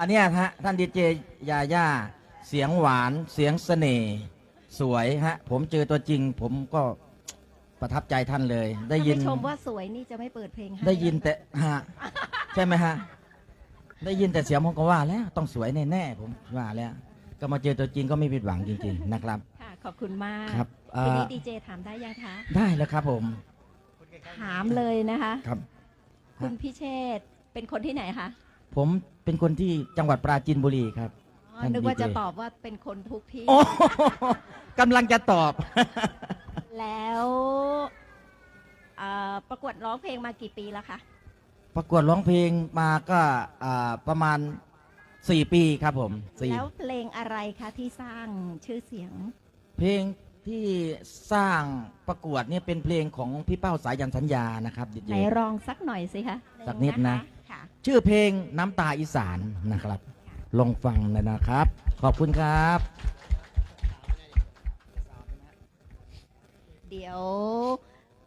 อันเนี้ยฮะท่านดีเจยาย่าเสียงหวานเสียงเสน่ห์สวยฮะ ผมเจอตัวจริง ผมก็ประทับใจท่านเลย ได้ยิน ถ้าม่ชมว่าสวยนี่จะไม่เปิดเพลงให้ได้ยินแต่ฮะใช่ไหมฮะ ได้ยินแต่เสียงผมก็ว่า แล้วต้องสวยแน่ๆผมว่าแล้ว ก็มาเจอตัวจริงก็ไม่ผิดหวังจริง ๆ นะครับ ค่ะ ขอบคุณมากครับเอ่ทีอนี้ดีเจถามได้ยังคะ ได้แล้วครับผมถามเลยนะคะ ครับ คุณพิเชษฐ์เป็นคนที่ไหนคะ ผมเป็นคนที่จังหวัดปราจีนบุรีครับอ๋อท่านนึกว่า DJ จะตอบว่าเป็นคนทุกที่ โอ้ กำลังจะตอบ แล้วเอ่อประกวดร้องเพลงมากี่ปีแล้วคะ ประกวดร้องเพลงมาก็อ่าประมาณ 4 ปีครับผมสี่แล้วเพลงอะไรคะที่สร้างชื่อเสียง เพลงที่สร้างประกวดเนี่ยเป็นเพลงของพี่เป้าสายันสัญญานะครับดิไหนลองสักหน่อยสิคะสักนิดนะค่ะ ชื่อเพลงน้ำตาอีสานนะครับ ลองฟังเลยนะครับ ขอบคุณครับ เดี๋ยว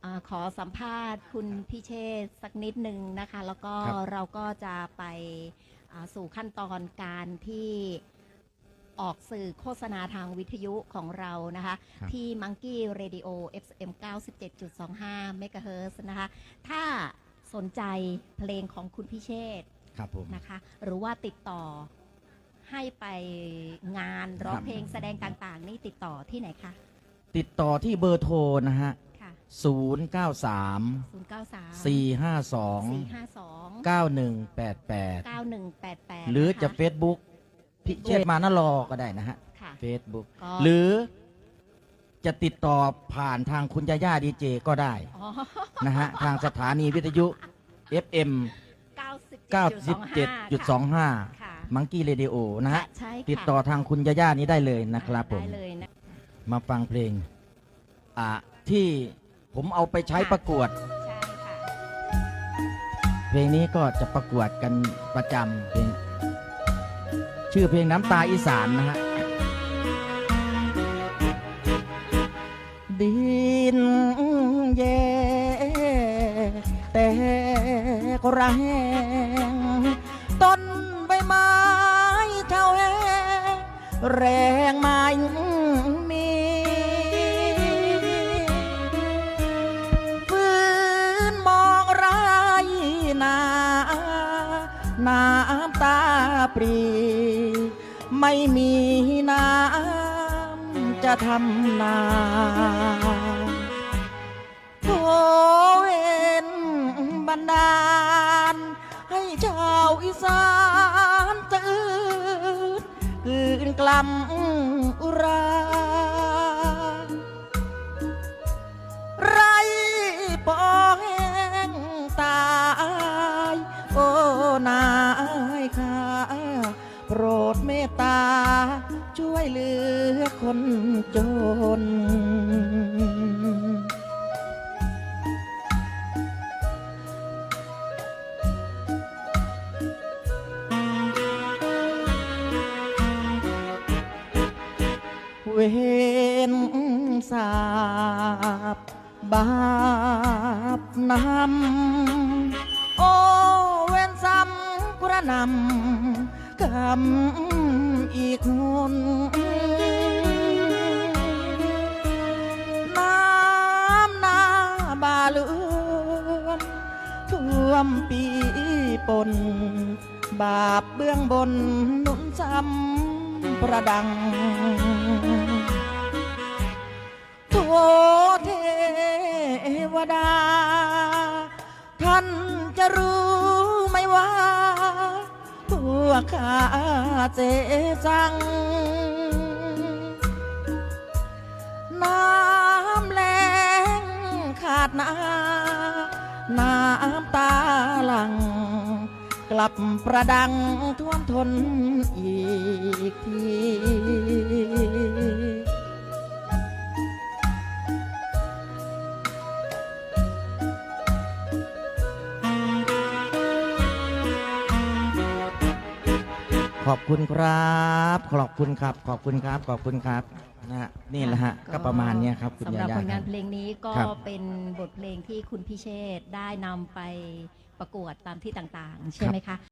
อาขอสัมภาษณ์คุณพิเชษฐ์สักนิดหนึ่งนะคะ แล้วก็ครับเราก็จะไปอ่าสู่ขั้นตอนการที่ออกสื่อโฆษณาทางวิทยุของเรานะคะครับที่ Monkey Radio FM 97.25 MHz นะคะ ถ้า สนใจเพลงของคุณพิเชษฐ์ครับผม นะคะ หรือว่าติดต่อให้ไปงานร้องครับเพลงแสดงต่างๆ นี่ติดต่อที่ไหนคะ ติดต่อที่เบอร์โทรนะฮะ ค่ะ 093 093 452 452 9188 9188หรือจะนค Facebook พิเชษมานารอก็ได้นะฮะ ค่ะ Facebook ก็ หรือ จะติดต่อผ่านทางคุณย่าย่าดีเจก็ได้อ๋อนะฮะทางสถานีวิทยุ FM 97.25 ค่ะ มังกี้เรดิโอนะฮะ ใช่ค่ะติดต่อทางคุณย่าย่านี้ได้เลยนะครับผม ได้เลยนะ มาฟังเพลง อ่าที่ผมเอาไปใช้ประกวด ใช่ค่ะ เพลงนี้ก็จะประกวดกันประจำเพลงชื่อเพลงน้ำตาอีสานนะฮะ ดินแย่แต่ก็แรงต้นใบไม้เท่าแหงแรงไม้มีฝืนมองไรนาน้ำตาปรี ไม่มีน้ำ จะทำนาโอเห็นบันดาล ให้ชาวอีสานตื่นกลัมอุรา เมตตา ช่วยเหลือคนจน เวนสาบบาปนำโอเวนซ้ำกระนำ กำอีกคนน้ำนาบาเลือนท่วมปีปน บาปเบื้องบนหนุนซ้ำประดังโทเทวดา ท่านจะรู้ วกข้าเจจัง น้ำแรงขาดนาน้ำตาหลัง กลับประดังท่วมทนอีกที ขอบคุณครับ ขอบคุณครับ ขอบคุณครับ ขอบคุณครับนะฮะนี่แหละฮะ ก็ประมาณเนี้ยครับคุณสำหยารับย่าผลคงารันบเพลงนี้ก็ครับเป็นบทเพลงที่คุณพิเชษฐ์ได้นำไปประกวดตามที่ต่างๆ ใช่ไหมคะ